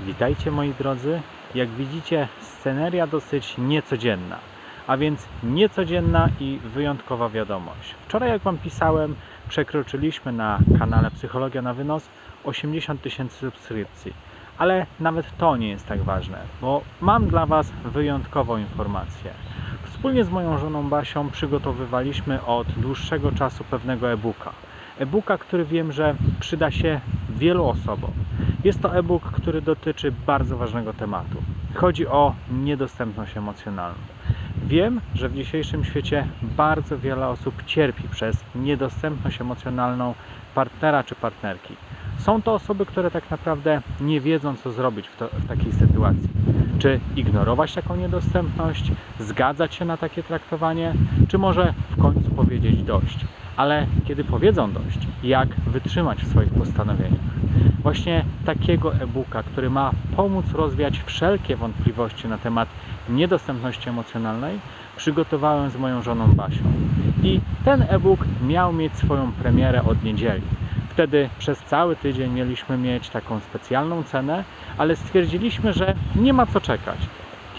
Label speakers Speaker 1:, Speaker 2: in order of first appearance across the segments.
Speaker 1: Witajcie moi drodzy. Jak widzicie, sceneria dosyć niecodzienna, a więc niecodzienna i wyjątkowa wiadomość. Wczoraj, jak Wam pisałem, przekroczyliśmy na kanale Psychologia na Wynos 80 tysięcy subskrypcji. Ale nawet to nie jest tak ważne, bo mam dla Was wyjątkową informację. Wspólnie z moją żoną Basią przygotowywaliśmy od dłuższego czasu pewnego e-booka. E-booka, który wiem, że przyda się wielu osobom. Jest to e-book, który dotyczy bardzo ważnego tematu. Chodzi o niedostępność emocjonalną. Wiem, że w dzisiejszym świecie bardzo wiele osób cierpi przez niedostępność emocjonalną partnera czy partnerki. Są to osoby, które tak naprawdę nie wiedzą, co zrobić w, to, w takiej sytuacji. Czy ignorować taką niedostępność, zgadzać się na takie traktowanie, czy może w końcu powiedzieć dość. Ale kiedy powiedzą dość, jak wytrzymać w swoich postanowieniach? Właśnie takiego e-booka, który ma pomóc rozwiać wszelkie wątpliwości na temat niedostępności emocjonalnej, przygotowałem z moją żoną Basią. I ten e-book miał mieć swoją premierę od niedzieli. Wtedy przez cały tydzień mieliśmy mieć taką specjalną cenę, ale stwierdziliśmy, że nie ma co czekać.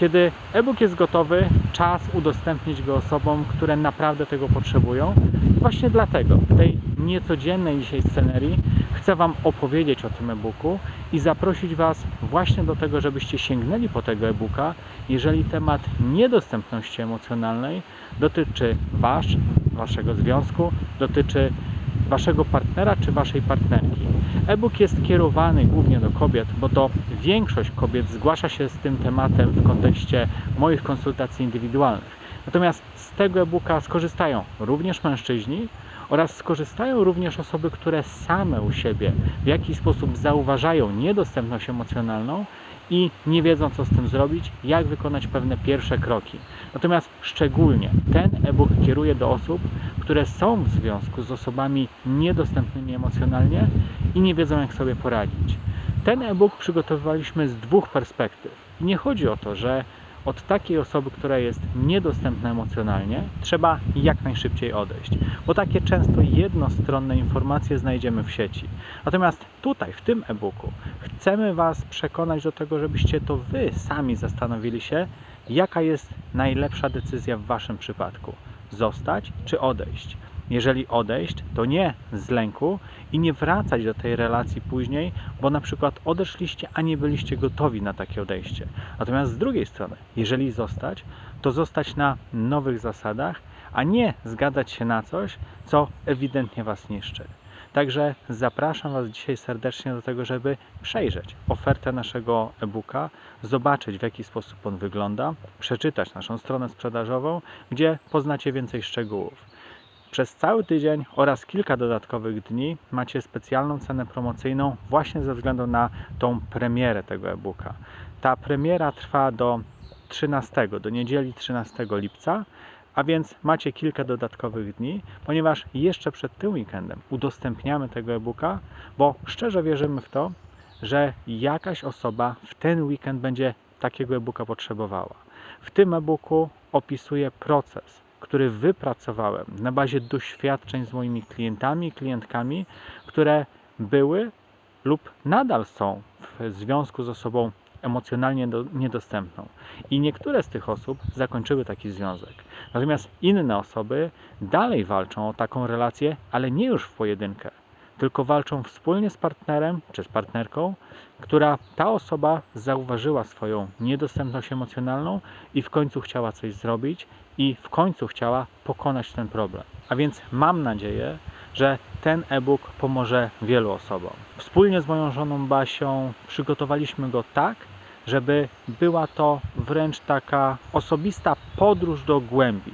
Speaker 1: Kiedy e-book jest gotowy, czas udostępnić go osobom, które naprawdę tego potrzebują. Właśnie dlatego w tej niecodziennej dzisiaj scenerii chcę Wam opowiedzieć o tym e-booku i zaprosić Was właśnie do tego, żebyście sięgnęli po tego e-booka, jeżeli temat niedostępności emocjonalnej dotyczy Wasz, Waszego związku, dotyczy Waszego partnera czy Waszej partnerki. E-book jest kierowany głównie do kobiet, bo to większość kobiet zgłasza się z tym tematem w kontekście moich konsultacji indywidualnych. Natomiast z tego e-booka skorzystają również mężczyźni oraz skorzystają również osoby, które same u siebie w jakiś sposób zauważają niedostępność emocjonalną i nie wiedzą, co z tym zrobić, jak wykonać pewne pierwsze kroki. Natomiast szczególnie ten e-book kieruje do osób, które są w związku z osobami niedostępnymi emocjonalnie i nie wiedzą, jak sobie poradzić. Ten e-book przygotowywaliśmy z dwóch perspektyw. Nie chodzi o to, że od takiej osoby, która jest niedostępna emocjonalnie, trzeba jak najszybciej odejść, bo takie często jednostronne informacje znajdziemy w sieci. Natomiast tutaj, w tym e-booku, chcemy Was przekonać do tego, żebyście to Wy sami zastanowili się, jaka jest najlepsza decyzja w Waszym przypadku: zostać czy odejść. Jeżeli odejść, to nie z lęku i nie wracać do tej relacji później, bo na przykład odeszliście, a nie byliście gotowi na takie odejście. Natomiast z drugiej strony, jeżeli zostać, to zostać na nowych zasadach, a nie zgadzać się na coś, co ewidentnie Was niszczy. Także zapraszam Was dzisiaj serdecznie do tego, żeby przejrzeć ofertę naszego e-booka, zobaczyć w jaki sposób on wygląda, przeczytać naszą stronę sprzedażową, gdzie poznacie więcej szczegółów. Przez cały tydzień oraz kilka dodatkowych dni macie specjalną cenę promocyjną właśnie ze względu na tą premierę tego e-booka. Ta premiera trwa do 13, do niedzieli 13 lipca, a więc macie kilka dodatkowych dni, ponieważ jeszcze przed tym weekendem udostępniamy tego e-booka, bo szczerze wierzymy w to, że jakaś osoba w ten weekend będzie takiego e-booka potrzebowała. W tym e-booku opisuję proces, który wypracowałem na bazie doświadczeń z moimi klientami klientkami, które były lub nadal są w związku z osobą emocjonalnie do, niedostępną. I niektóre z tych osób zakończyły taki związek. Natomiast inne osoby dalej walczą o taką relację, ale nie już w pojedynkę, tylko walczą wspólnie z partnerem czy z partnerką, która ta osoba zauważyła swoją niedostępność emocjonalną i w końcu chciała coś zrobić i w końcu chciała pokonać ten problem. A więc mam nadzieję, że ten e-book pomoże wielu osobom. Wspólnie z moją żoną Basią przygotowaliśmy go tak, żeby była to wręcz taka osobista podróż do głębi,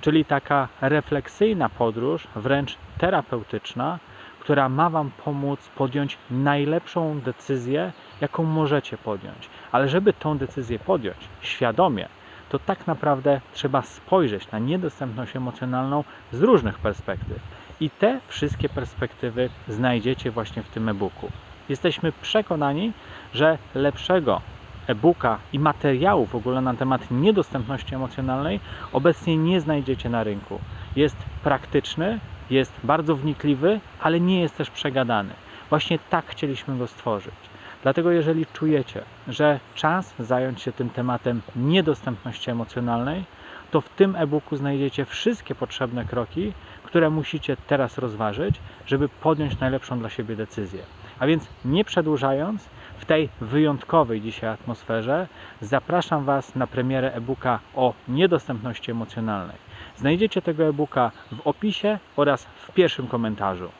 Speaker 1: czyli taka refleksyjna podróż, wręcz terapeutyczna, która ma Wam pomóc podjąć najlepszą decyzję, jaką możecie podjąć. Ale żeby tą decyzję podjąć świadomie, to tak naprawdę trzeba spojrzeć na niedostępność emocjonalną z różnych perspektyw. I te wszystkie perspektywy znajdziecie właśnie w tym e-booku. Jesteśmy przekonani, że lepszego e-booka i materiału w ogóle na temat niedostępności emocjonalnej obecnie nie znajdziecie na rynku. Jest praktyczny, jest bardzo wnikliwy, ale nie jest też przegadany. Właśnie tak chcieliśmy go stworzyć. Dlatego jeżeli czujecie, że czas zająć się tym tematem niedostępności emocjonalnej, to w tym e-booku znajdziecie wszystkie potrzebne kroki, które musicie teraz rozważyć, żeby podjąć najlepszą dla siebie decyzję. A więc nie przedłużając, w tej wyjątkowej dzisiaj atmosferze zapraszam Was na premierę e-booka o niedostępności emocjonalnej. Znajdziecie tego e-booka w opisie oraz w pierwszym komentarzu.